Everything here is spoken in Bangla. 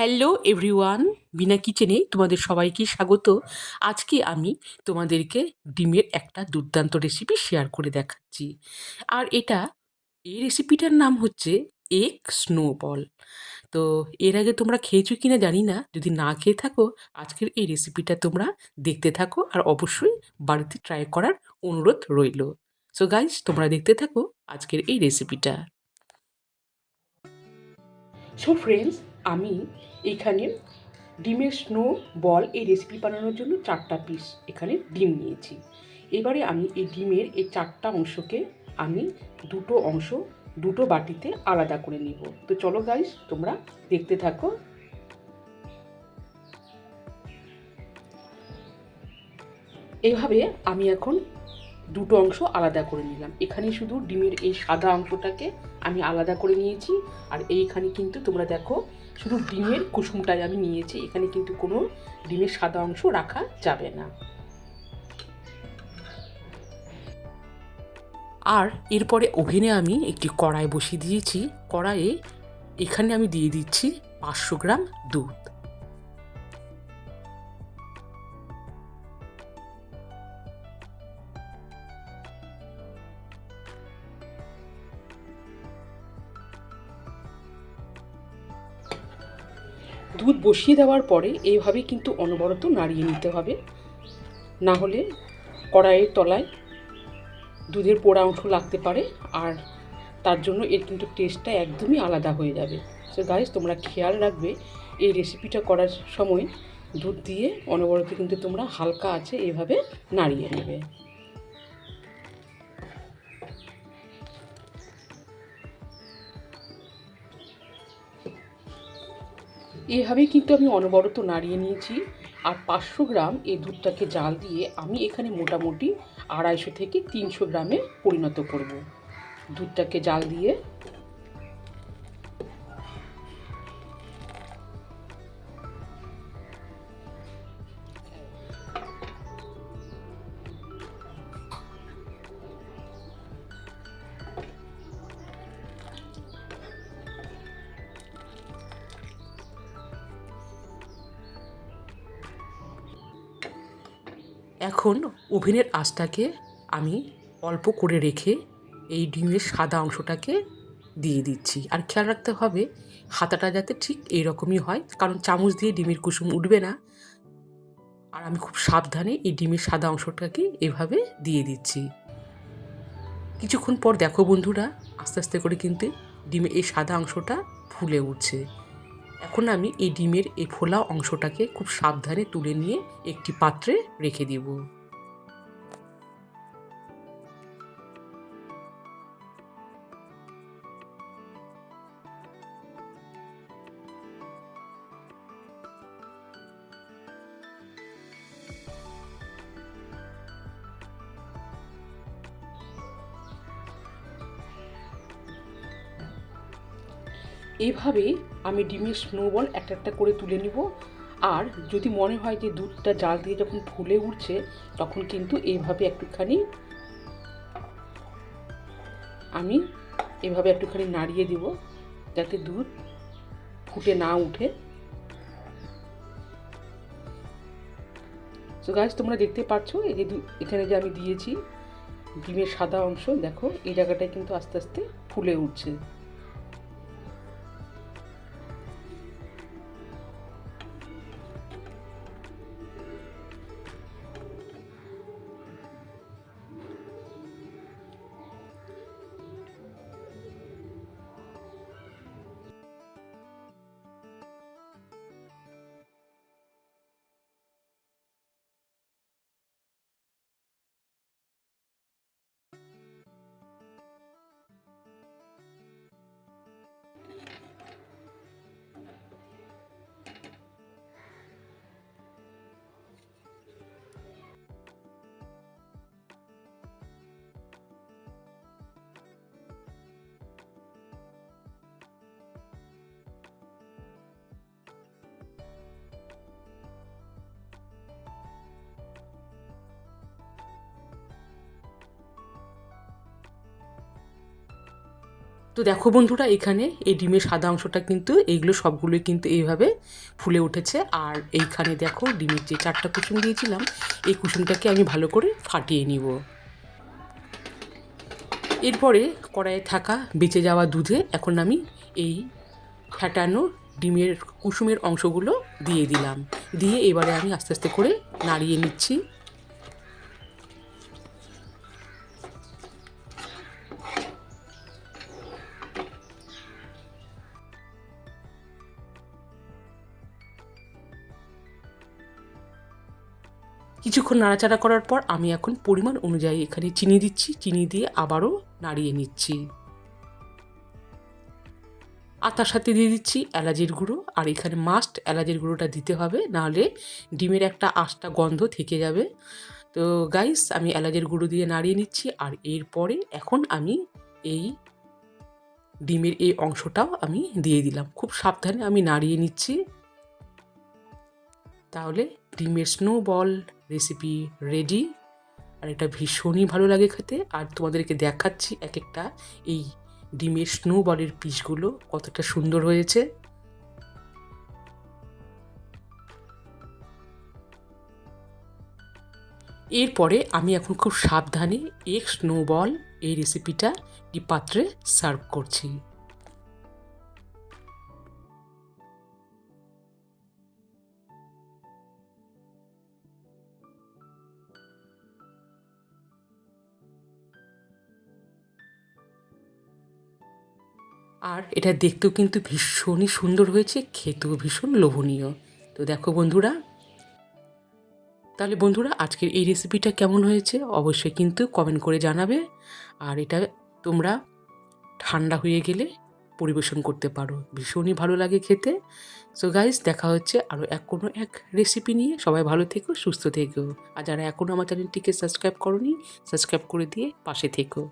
হ্যালো এভরিওয়ান বিনা কিচেনে তোমাদের সবাইকে স্বাগত। আজকে আমি তোমাদেরকে ডিমের একটা দুর্দান্ত রেসিপি শেয়ার করে দেখাচ্ছি। আর এটা, এই রেসিপিটার নাম হচ্ছে এগ স্নোবল তো এর আগে তোমরা খেয়েছো কি না জানি না। যদি না খেয়ে থাকো, আজকের এই রেসিপিটা তোমরা দেখতে থাকো আর অবশ্যই বাড়িতে ট্রাই করার অনুরোধ রইল। সো গাইজ তোমরা দেখতে থাকো আজকের এই রেসিপিটা সো ফ্রেন্ডস আমি এখানে ডিমের স্নো বল এই রেসিপি বানানোর জন্য চারটা পিস এখানে ডিম নিয়েছি। এবারে আমি এই ডিমের এই চারটা অংশকে আমি দুটো অংশ, দুটো বাটিতে আলাদা করে নিব। তো চলো গাইস তোমরা দেখতে থাকো। এইভাবে আমি এখন দুটো অংশ আলাদা করে নিলাম। এখানে শুধু ডিমের এই সাদা অংশটাকে আমি আলাদা করে নিয়েছি, আর এইখানে কিন্তু তোমরা দেখো শুধু ডিমের কুসুমটাই আমি নিয়েছি, এখানে কিন্তু কোনো ডিমের সাদা অংশ রাখা যাবে না। আর এরপরে ওভেনে আমি একটি কড়াই বসিয়ে দিয়েছি, কড়াইয়ে এখানে আমি দিয়ে দিচ্ছি পাঁচশো গ্রাম দুধ। দুধ বসিয়ে দেওয়ার পরে এইভাবে কিন্তু অনবরত নাড়িয়ে নিতে হবে। না হলে কড়াইয়ের তলায় দুধের পোড়া অংশ লাগতে পারে আর তার জন্য এর কিন্তু টেস্টটা একদমই আলাদা হয়ে যাবে। সো গাইজ তোমরা খেয়াল রাখবে, এই রেসিপিটা করার সময় দুধ দিয়ে অনবরত কিন্তু তোমরা হালকা আছে এভাবে নাড়িয়ে নেবে। এভাবেই কিন্তু আমি অনবরত নাড়িয়ে নিয়েছি। আর পাঁচশো গ্রাম এই দুধটাকে জাল দিয়ে আমি এখানে মোটামুটি আড়াইশো থেকে তিনশো গ্রামে পরিণত করব। দুধটাকে জাল দিয়ে এখন ওভেনের আঁচটাকে আমি অল্প করে রেখে এই ডিমের সাদা অংশটাকে দিয়ে দিচ্ছি। আর খেয়াল রাখতে হবে, হাতাটা যাতে ঠিক এই রকমই হয়, কারণ চামচ দিয়ে ডিমের কুসুম উঠবে না। আর আমি খুব সাবধানে এই ডিমের সাদা অংশটাকে এভাবে দিয়ে দিচ্ছি। কিছুক্ষণ পর দেখো বন্ধুরা, আস্তে আস্তে করে কিন্তু ডিমের এই সাদা অংশটা ফুলে উঠছে। এখন আমি এই ডিমের এই ফোলা অংশটাকে খুব সাবধানে তুলে নিয়ে একটি পাত্রে রেখে দিব। এইভাবে আমি ডিমের স্নোবল একটা একটা করে তুলে নিব। আর যদি মনে হয় যে দুধটা জাল দিয়ে যখন ফুলে উঠছে, তখন কিন্তু এইভাবে একটুখানি আমি এভাবে একটুখানি নাড়িয়ে দিব যাতে দুধ ফুটে না উঠে। তো গাছ তোমরা দেখতে পাচ্ছ, এই যে এখানে যে আমি দিয়েছি ডিমের সাদা অংশ, দেখো, এই জায়গাটায় কিন্তু আস্তে আস্তে ফুলে উঠছে। তো দেখো বন্ধুরা, এখানে এই ডিমের সাদা অংশটা কিন্তু, এইগুলো সবগুলোই কিন্তু এইভাবে ফুলে উঠেছে। আর এইখানে দেখো ডিমের যে চারটা কুসুম দিয়েছিলাম, এই কুসুমটাকে আমি ভালো করে ফাটিয়ে নিব। এরপরে কড়াইয়ে থাকা বেঁচে যাওয়া দুধে এখন আমি এই ফ্যাটানো ডিমের কুসুমের অংশগুলো দিয়ে দিলাম। দিয়ে এবারে আমি আস্তে আস্তে করে নাড়িয়ে নিচ্ছি। কিছুক্ষণ নাড়াচাড়া করার পর আমি এখন পরিমাণ অনুযায়ী এখানে চিনি দিচ্ছি। চিনি দিয়ে আবারও নাড়িয়ে নিচ্ছি। আর তার সাথে দিয়ে দিচ্ছি এলাচের গুঁড়ো। আর এখানে মাস্ট এলাচের গুঁড়োটা দিতে হবে, নাহলে ডিমের একটা আঁশটা গন্ধ থেকে যাবে। তো গাইস আমি এলাচের গুঁড়ো দিয়ে নাড়িয়ে নিচ্ছি। আর এরপরে এখন আমি এই ডিমের এই অংশটাও আমি দিয়ে দিলাম। খুব সাবধানে আমি নাড়িয়ে নিচ্ছি। তাহলে ডিমের স্নো বল রেসিপি রেডি আর এটা ভীষণই ভালো লাগে খেতে। আর তোমাদেরকে দেখাচ্ছি এক একটা এই ডিমের স্নো বলের পিসগুলো কতটা সুন্দর হয়েছে। এরপরে আমি এখন খুব সাবধানে এক স্নো বল এই রেসিপিটা এই পাত্রে সার্ভ করছি। আর এটা দেখতেও কিন্তু ভীষণই সুন্দর হয়েছে, খেতেও ভীষণ লোভনীয়। তো দেখো বন্ধুরা, তাহলে বন্ধুরা আজকের এই রেসিপিটা কেমন হয়েছে অবশ্যই কিন্তু কমেন্ট করে জানাবে। আর এটা তোমরা ঠান্ডা হয়ে গেলে পরিবেশন করতে পারো, ভীষণই ভালো লাগে খেতে। সো গাইস দেখা হচ্ছে আরও এক কোনো এক রেসিপি নিয়ে। সবাই ভালো থেকো, সুস্থ থেকো। আর যারা এখনও আমার চ্যানেলটিকে সাবস্ক্রাইব করনি সাবস্ক্রাইব করে দিয়ে পাশে থেকো।